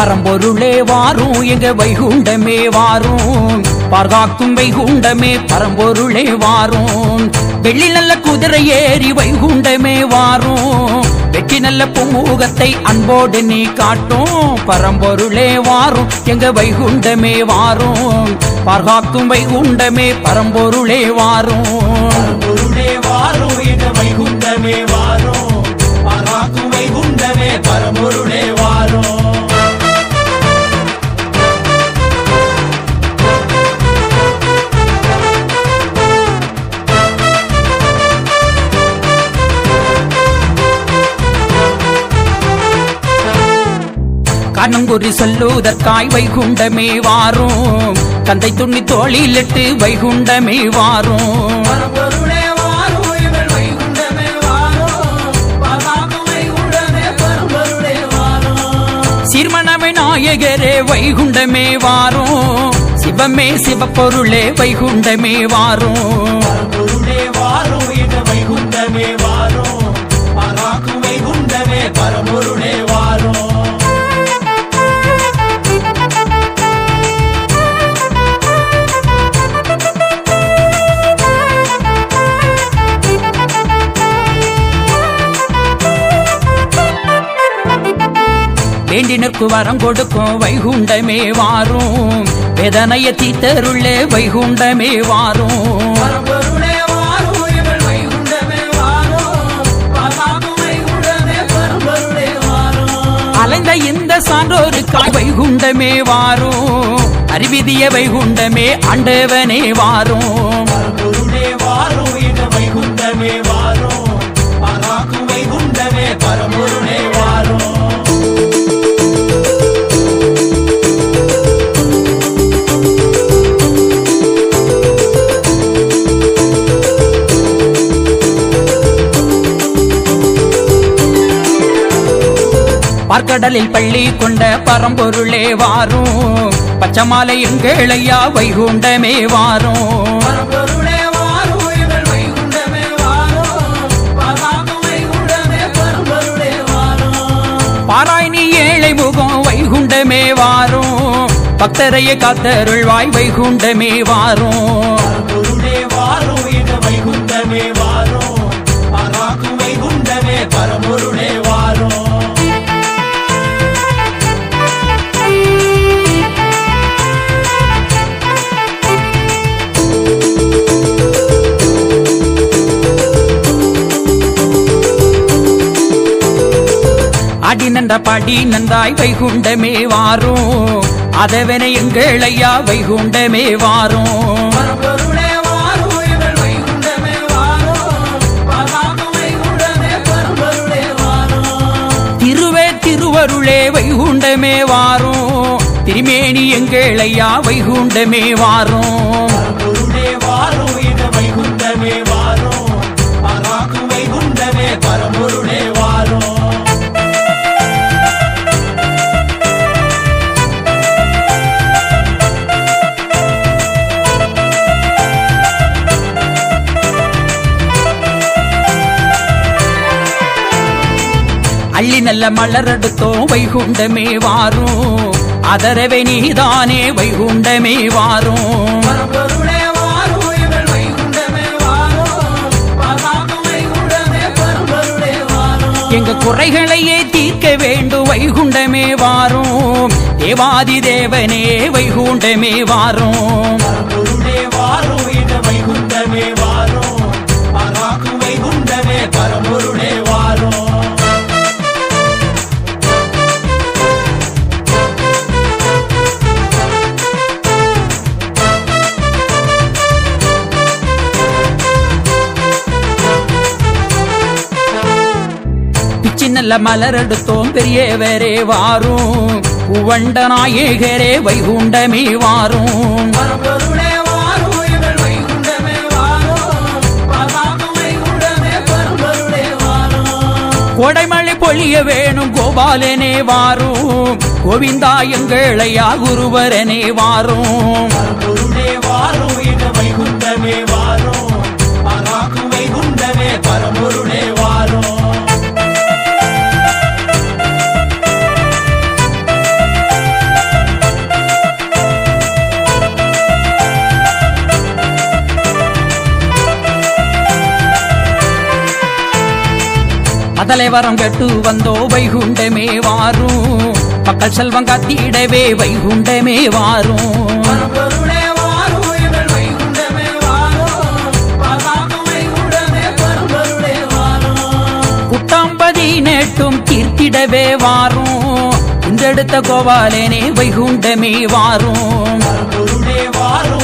பரம்பொருளே வாரும் எங்க வைகுண்டமே வாரும். பார்காக்கும் வைகுண்டமே பரம்பொருளே வாரும். வெள்ளி நல்ல குதிரை ஏறி வைகுண்டமே வாரும். வெற்றி நல்ல பூமுகத்தை அன்போடு நீ காட்டும். பரம்பொருளே வாரும் எங்க வைகுண்டமே வாரும். பார்காக்கும் வைகுண்டமே பரம்பொருளே வாரும். பரம்பொருளே வாரும் எங்க வைகுண்டமே வாரும். பராக்கும் வைகுண்டமே பரம்பொருளே வாரும். கண்ணங்குறி சொல்லுவதற்காய் வைகுண்டமே வாரும். கந்தை துண்ணி தோளிலிட்டு வைகுண்டமே வாரும். சீர்மணமை நாயகரே வைகுண்டமே வாரும். சிவமே சிவப்பொருளே வைகுண்டமே வாரும். வைகுண்டமே வேண்டினருக்கு வரம் கொடுக்கும் வைகுண்டமே வாரும். வேதனைய தீத்தருள்ளே வைகுண்டமே வாரும். அலைந்த இந்த சான்றோருக்காய் வைகுண்டமே வாரும். அறிவிதிய வைகுண்டமே ஆண்டவனே வாரும். பார்க்கடலில் பள்ளி கொண்ட பரம்பொருளே வாரும். பச்சமாலை எங்களையா வைகுண்டமே வாரும். பரம்பொருளே ஏழை முகம் வைகுண்டமே வாரும். பக்தரையே காத்தருள்வாய் வைகுண்டமே வாரும். வைகுண்டமே வாரும். நன்ற பாடி நந்தாய் வைகுண்டமே வாரும். அதவனை எங்கள் பராக்கும் வைகுண்டமே வாரும். திருவே திருவருளே வைகுண்டமே வாரும். திருமேனி எங்களையா வைகுண்டமே வாரும். வாரும் அள்ளி நல்ல மலரெடுத்தோம் வைகுண்டமே வாரும். அதரவே நீதானே வைகுண்டமே வாரும். எங்க குறைகளையே தீர்க்க வேண்டும் வைகுண்டமே வாரும். தேவாதி தேவனே வைகுண்டமே வாரும். நல்ல மலரெடுத்தோம் பெரியவரே வாரும். உவண்ட நாயகரே வைகுண்டமே வாரும். கோடைமழை பொழிய வேணும் கோபாலனே வாரும். கோவிந்தா எங்களையா குருவரனே வாரும் வாரும். வைகுண்டமே பரம்பொருளே பதலை வரம் கெட்டு வந்தோ வைகுண்டமே வாரும். மக்கள் செல்வம் கத்திடவே வைகுண்டமே வாரும். குட்டாம்பதி நேட்டும் தீர்த்திடவே வாரும். இந்தெடுத்த கோபாலனே வைகுண்டமே வாரும். வாரும்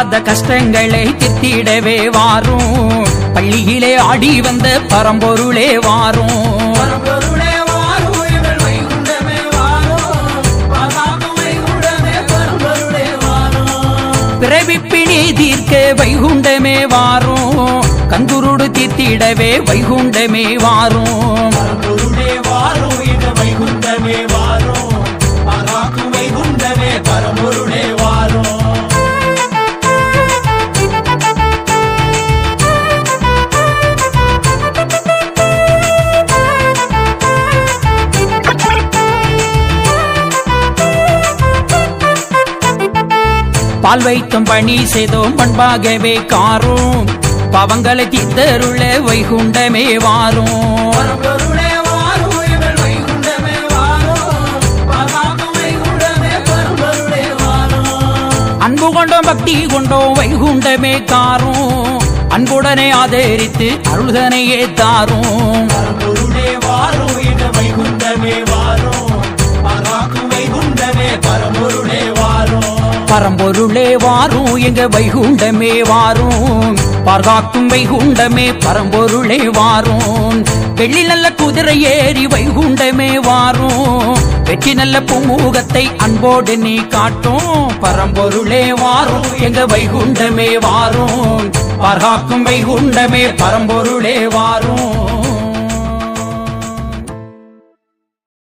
தீராத கஷ்டங்களை தித்திடவே வாரும். பள்ளியிலே ஆடி வந்த பரம்பொருளே வாரும். பிறவிப்பிணி தீர்க்க வைகுண்டமே வாரும். கங்குருடு தீர்த்திடவே வைகுண்டமே வாரும். பால் வைத்தும் பணி செய்தோம் பண்பாகவே காரும் பாவங்களை தீர்த்தருள வைகுண்டமே வாரும். அன்பு கொண்டோம் பக்தி கொண்டோம் வைகுண்டமே காரும். அன்புடனே ஆதரித்து அருள்தனையே தாரும். வாரும் பரம்பொருளே வாரும் எங்க வைகுண்டமே வாரும். பார்காக்கும் வைகுண்டமே பரம்பொருளே வாரும். வெள்ளி நல்ல குதிரை ஏறி வைகுண்டமே வாரும். வெற்றி நல்ல பூமுகத்தை அன்போடு நீ காட்டும். பரம்பொருளே வாரும் எங்க வைகுண்டமே வாரும். பார்காக்கும் வைகுண்டமே பரம்பொருளே வாரும்.